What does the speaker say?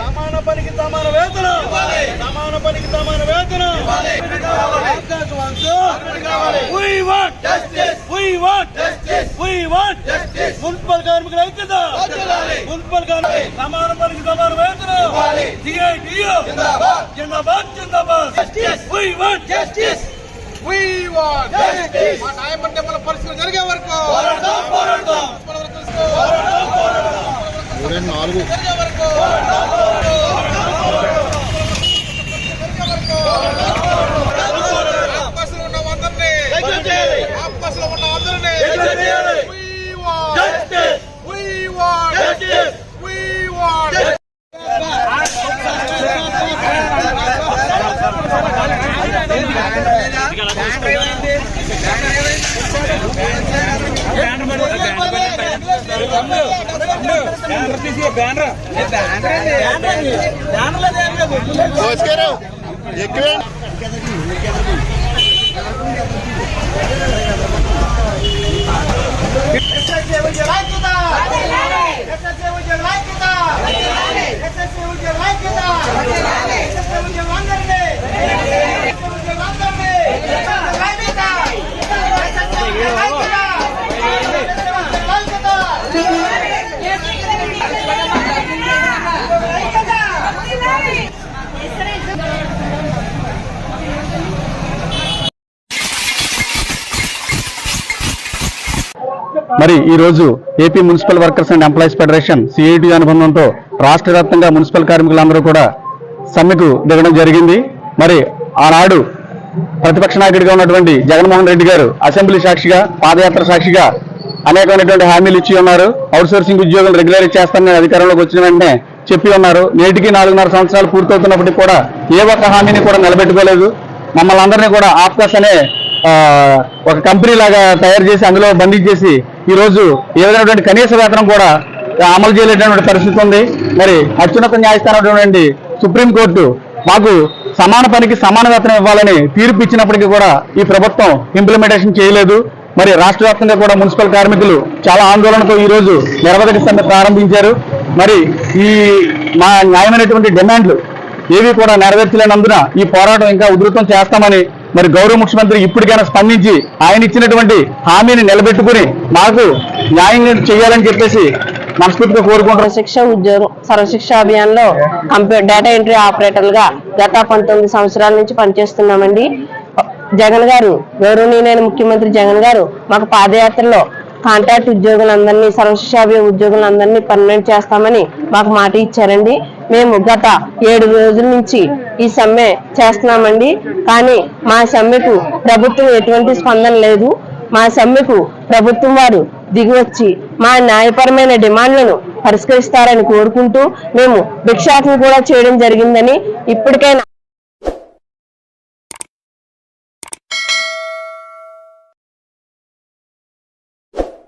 సమాన పనికి సమాన వేతనం. సమాన పనికి సమాన వేతనం. We want justice. We want justice. We want justice. Municipal కార్మికుల ఐక్యత. మున్సిపల్ కార్మికుల సమాన పనికి సమాన వేతనం. జిందాబాద్. జిందాబాద్ జిందాబాద్. We want justice. We want justice. మా న్యాయపట్టే మన పరిస్థితులు జరిగే వరకు పోరాడదాం. నాలుగు. ఎక్కువే మరి ఈ రోజు AP municipal workers and employees federation CIT అనుబంధంతో రాష్ట్ర వ్యాప్తంగా మున్సిపల్ కార్మికులందరూ కూడా సమ్మెకు దిగడం జరిగింది. మరి ఆనాడు ప్రతిపక్ష నాయకుడిగా ఉన్నటువంటి జగన్మోహన్ రెడ్డి గారు అసెంబ్లీ సాక్షిగా పాదయాత్ర సాక్షిగా అనేకమైనటువంటి హామీలు ఇచ్చి ఉన్నారు. అవుట్సోర్సింగ్ ఉద్యోగులు రెగ్యులర్ చేస్తారని అధికారంలోకి వచ్చిన వెంటనే చెప్పి ఉన్నారు. నేటికి నాలుగున్నర సంవత్సరాలు పూర్తవుతున్నప్పటికీ కూడా ఏ ఒక్క హామీని కూడా నిలబెట్టుకోలేదు. మమ్మల్ని అందరినీ కూడా ఆప్కాస్ అనే ఒక కంపెనీ లాగా తయారు చేసి అందులో బంధించేసి రోజు ఏ విధమైనటువంటి కనీస వేతనం కూడా అమలు చేయలేటువంటి పరిస్థితి ఉంది. మరి అత్యున్నత న్యాయస్థానం సుప్రీంకోర్టు మాకు సమాన పనికి సమాన వేతనం ఇవ్వాలని తీర్పు ఇచ్చినప్పటికీ కూడా ఈ ప్రభుత్వం ఇంప్లిమెంటేషన్ చేయలేదు. మరి రాష్ట్ర వ్యాప్తంగా కూడా మున్సిపల్ కార్మికులు చాలా ఆందోళనతో ఈ రోజు నిరవధిక సమ్మె ప్రారంభించారు. మరి ఈ మా న్యాయమైనటువంటి డిమాండ్లు ఏవి కూడా నెరవేర్చలేనందున ఈ పోరాటం ఇంకా ఉధృతం చేస్తామని మరి గౌరవ ముఖ్యమంత్రి ఇప్పటికైనా స్పందించి ఆయన ఇచ్చినటువంటి హామీని నిలబెట్టుకుని మాకు న్యాయం చేయాలని చెప్పేసి మనస్ఫూర్తిగా కోరుకుంటారు శిక్ష ఉద్యోగం సర్వశిక్ష అభియాన్లో డేటా ఎంట్రీ ఆపరేటర్గా గత పంతొమ్మిది సంవత్సరాల నుంచి పనిచేస్తున్నామండి. జగన్ గారు గౌరవనీయులైన ముఖ్యమంత్రి జగన్ గారు మాకు పాదయాత్రలో కాంట్రాక్ట్ ఉద్యోగులందరినీ సర్వశిక్ష ఉద్యోగులందరినీ పర్మనెంట్ చేస్తామని మాకు మాట ఇచ్చారండి. మేము గత ఏడు రోజుల నుంచి ఈ సమ్మె చేస్తున్నామండి. కానీ మా సమ్మెకు ప్రభుత్వం ఎటువంటి స్పందన లేదు. మా సమ్మెకు ప్రభుత్వం వారు దిగివచ్చి మా న్యాయపరమైన డిమాండ్లను పరిష్కరిస్తారని కోరుకుంటూ మేము భిక్షాటన కూడా చేయడం జరిగిందని ఇప్పటికైనా